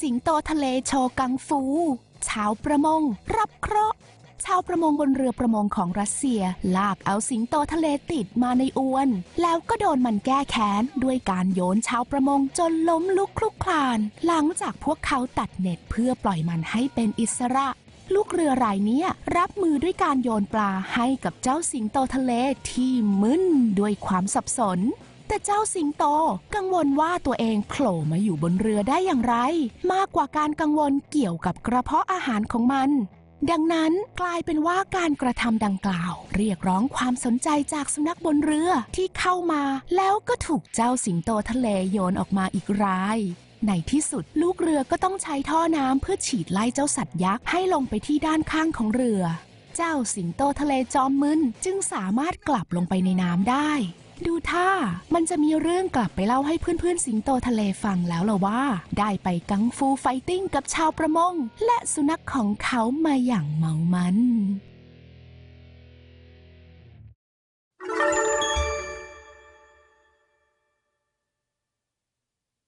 สิงโตทะเลโชกังฟู ชาวประมง รับเคราะห์ชาวประมงบนเรือประมงของรัสเซีย ลากเอาสิงโตทะเลติดมาในอวน แล้วก็โดนมันแก้แค้น ด้วยการโยนชาวประมงจนล้มลุกคลุกคลาน หลังจากพวกเขาตัดเน็ตเพื่อปล่อยมันให้เป็นอิสระ ลูกเรือรายนี้รับมือด้วยการโยนปลาให้กับเจ้าสิงโตทะเลที่มึนด้วยความสับสน แต่เจ้าสิงโตกังวลว่าตัวเองโผล่มาอยู่บนเรือได้อย่างไร มากกว่าการกังวลเกี่ยวกับกระเพาะอาหารของมัน ดังนั้นกลายเป็นว่าการกระทำดังกล่าว เรียกร้องความสนใจจากสุนัขบนเรือที่เข้ามา แล้วก็ถูกเจ้าสิงโตทะเลโยนออกมาอีกรายในที่สุดลูกเรือก็ต้องใช้ท่อน้ำเพื่อฉีดไล่เจ้าสัตว์ยักษ์ให้ลงไปที่ด้านข้างของเรือ เจ้าสิงโตทะเลจอมมึนจึงสามารถกลับลงไปในน้ำได้ ดูท่า มันจะมีเรื่องกลับไปเล่าให้เพื่อนๆ สิงโตทะเลฟังแล้วล่ะว่า ได้ไปกังฟูไฟติ้งกับชาวประมง และสุนัขของเขามาอย่างเมามัน